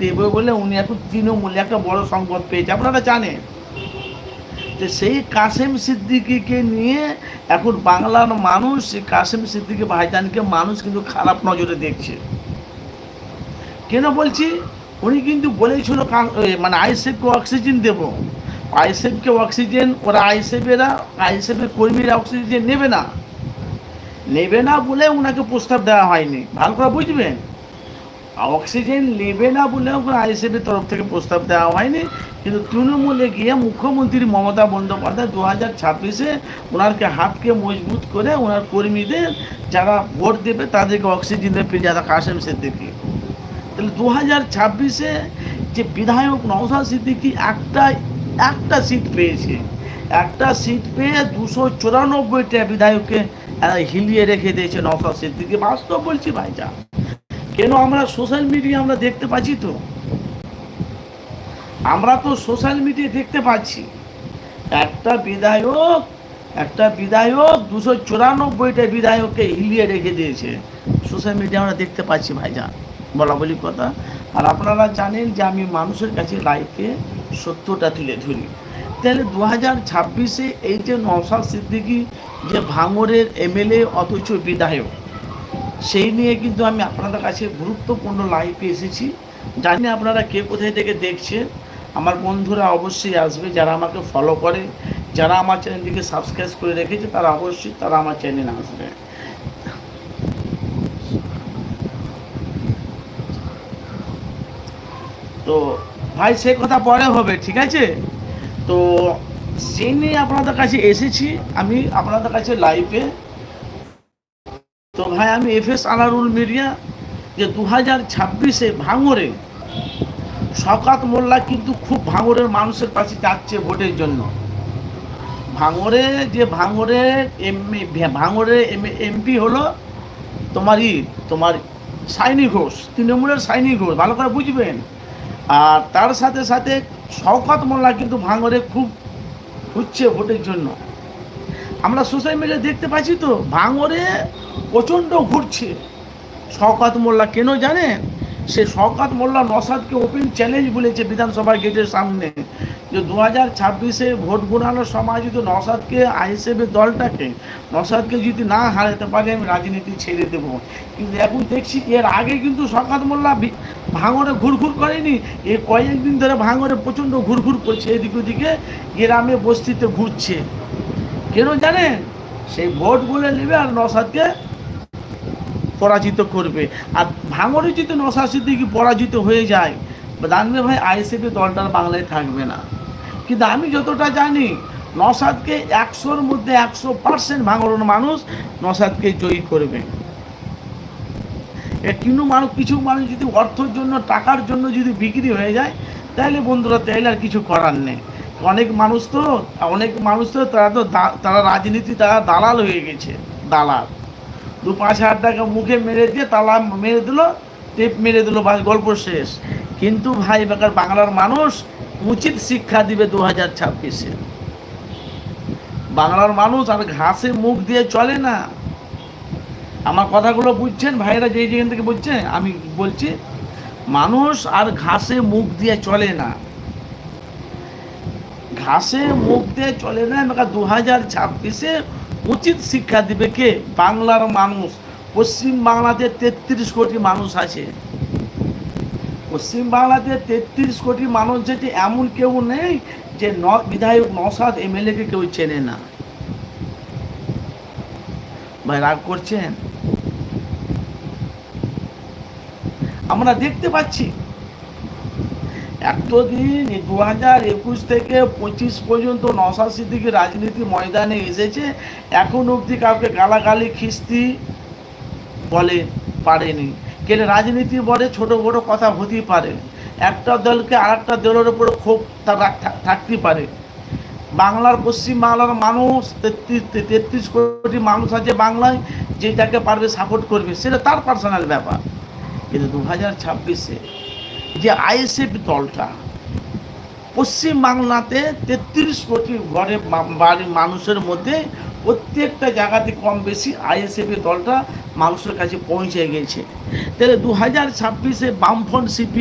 দেবে বলে উনি এখন তৃণমূলে একটা বড় সংবাদ পেয়েছে। আপনারা জানেন তো সেই কাসেম সিদ্দিকিকে নিয়ে এখন বাংলার মানুষ কাসেম সিদ্দিকি ভাইজানকে মানুষ কিন্তু খারাপ নজরে দেখছে। কেন বলছি? উনি কিন্তু বলেছিল মানে আইসেফকে অক্সিজেন দেব। আইসেফকে অক্সিজেন, ওরা আইসেফেরা আইসেফের কর্মীরা অক্সিজেন নেবে না। নেবে না বলে ওনাকে প্রস্তাব দেওয়া হয়নি। ভালো করে বুঝবেন? অক্সিজেন নেবে না বলে ওখানে আইএসএফের তরফ থেকে প্রস্তাব দেওয়া হয়নি। কিন্তু তৃণমূলে গিয়ে মুখ্যমন্ত্রী মমতা বন্দ্যোপাধ্যায় দু হাজার ছাব্বিশে ওনারকে হাতকে মজবুত করে ওনার কর্মীদের যারা ভোট দেবে তাদেরকে অক্সিজেন দেবে। যারা কাসেম সিদ্দিকি। তাহলে দু হাজার ছাব্বিশে যে বিধায়ক নওশাদ সিদ্দিকি একটা একটা সিট পেয়েছে। একটা সিট পেয়ে দুশো চুরানব্বইটা বিধায়ককে হিলিয়ে রেখে দিয়েছে নওশাদ সিদ্দিকি। বাস্তব বলছি ভাইজা কেন আমরা সোশ্যাল মিডিয়া আমরা দেখতে পাচ্ছি তো? আমরা তো সোশ্যাল মিডিয়া দেখতে পাচ্ছি। একটা বিধায়ক একটা বিধায়ক দুশো চুরানব্বইটা বিধায়ককে হিলিয়ে রেখে দিয়েছে। সোশ্যাল মিডিয়া আমরা দেখতে পাচ্ছি ভাইজান, বলা বলি কথা। আর আপনারা জানেন যে আমি মানুষের কাছে লাইফে সত্যটা তুলে ধরি। তাহলে দু হাজার ছাব্বিশে এই যে নওশাদ সিদ্দিকি যে ভাঙরের এমএলএ অথচ বিধায়ক সেই নিয়ে কিন্তু আমি আপনাদের কাছে গুরুত্বপূর্ণ লাইভে এসেছি। জানি আপনারা কে কোথায় থেকে দেখছেন। আমার বন্ধুরা অবশ্যই আসবে, যারা আমাকে ফলো করে, যারা আমার চ্যানেলটিকে সাবস্ক্রাইব করে রেখেছে, তারা অবশ্যই তারা আমার চ্যানেলে আসবে। তো ভাই, সে কথা পরে হবে, ঠিক আছে? তো সেই নিয়ে আপনাদের কাছে এসেছি। আমি আপনাদের কাছে লাইভে তো ভাই, আমি এফ এস আনারুল মিডিয়া যে দু হাজার ছাব্বিশে ভাঙরে শকাত মোল্লা কিন্তু খুব ভাঙরের মানুষের কাছে যাচ্ছে ভোটের জন্য। ভাঙরে যে ভাঙরে এমপি ভাঙরে এমপি হলো তোমার ই তোমার সাইনি ঘোষ, তৃণমূলের সাইনি ঘোষ, ভালো করে বুঝবেন। আর তার সাথে সাথে শওকত মোল্লা কিন্তু ভাঙরে খুব হচ্ছে ভোটের জন্য। আমরা সোশ্যাল মিডিয়া দেখতে পাচ্ছি তো ভাঙরে প্রচণ্ড ঘুরছে। শওকাত মোল্লা কেন জানেন সে শওকাত মোল্লা নসাদকে ওপেন চ্যালেঞ্জ বলেছে বিধানসভার গেটের সামনে। যে দু হাজার ছাব্বিশে ভোট গোনানোর সময় যদি নসাদকে আইএসএফের দলটাকে, নসাদকে যদি না হারাতে পারে, আমি রাজনীতি ছেড়ে দেবো। কিন্তু এখন দেখছি এর আগে কিন্তু শওকাত মোল্লা ভাঙরে ঘুরঘুর করেনি। এ কয়েকদিন ধরে ভাঙরে প্রচণ্ড ঘুরঘুর করছে, এদিক ওদিকে গ্রামে বস্তিতে ঘুরছে। কেন জানেন সেই ভোটগুলো নেবে আর নসাদকে পরাজিত করবে। আর ভাঙরে যদি নসাদ সিদ্দিকি পরাজিত হয়ে যায়, জানবে ভাই আইএসএফ দলটার বাংলায় থাকবে না। কিন্তু আমি যতটা জানি নসাদকে একশোর মধ্যে একশো পার্সেন্ট ভাঙরের মানুষ নসাদকে জয়ী করবে। কিন্তু মানুষ, কিছু মানুষ যদি অর্থের জন্য, টাকার জন্য যদি বিক্রি হয়ে যায়, তাহলে বন্ধুরা, তাহলে আর কিছু করার নেই। অনেক মানুষ তো, অনেক মানুষ তো তারা তো তারা রাজনীতি, তারা দালাল হয়ে গেছে, দালাল। দু পাঁচ হাজার টাকা মুখে মেরে দিয়ে তালা মেরে দিল, টেপ মেরে দিল, বাস, গল্প শেষ। কিন্তু ভাই বেকার বাংলার মানুষ উচিত শিক্ষা দিবে দু হাজার ছাব্বিশে। বাংলার মানুষ আর ঘাসে মুখ দিয়ে চলে না। আমার কথাগুলো বুঝছেন? ভাইরা যেই যেখান থেকে বুঝছে আমি বলছি, মানুষ আর ঘাসে মুখ দিয়ে চলে না। ঘাসে মুখ দিয়ে চলে না, এবার দু হাজার ছাব্বিশে উচিত শিক্ষা দিবে কে? বাংলার মানুষ। পশ্চিম বাংলাতে তেত্রিশ কোটি মানুষ আছে। পশ্চিম বাংলাতে তেত্রিশ কোটি মানুষ যেটি এমন কেউ নেই যে ন, বিধায়ক নসাদ এমএলএকে কেউ চেনে না। ভাই, রাগ করছেন? আমরা দেখতে পাচ্ছি এতদিন দু হাজার একুশ থেকে পঁচিশ পর্যন্ত নশা সিদ্দিকি রাজনীতি ময়দানে এসেছে, এখন অবধি কাউকে গালাগালি, খিস্তি বলে পারেনি। কেন রাজনীতি বলে ছোট বড় কথা হতেই পারে। একটা দলকে আর একটা দলের উপর ক্ষোভ থাকতেই পারে। বাংলার পশ্চিম বাংলার মানুষ তেত্রিশ তেত্রিশ কোটি মানুষ আছে বাংলায়, যেটাকে পারবে সাপোর্ট করবে, সেটা তার পার্সোনাল ব্যাপার। কিন্তু দু হাজার ছাব্বিশে যে আইএসএফ দলটা পশ্চিমবাংলাতে তেত্রিশ কোটি ঘরে বাড়ির মানুষের মধ্যে প্রত্যেকটা জায়গাতে কম বেশি আইএসএফ দলটা মানুষের কাছে পৌঁছে গেছে। তাহলে দু হাজার ছাব্বিশে বামফ্রন্ট সিপিএম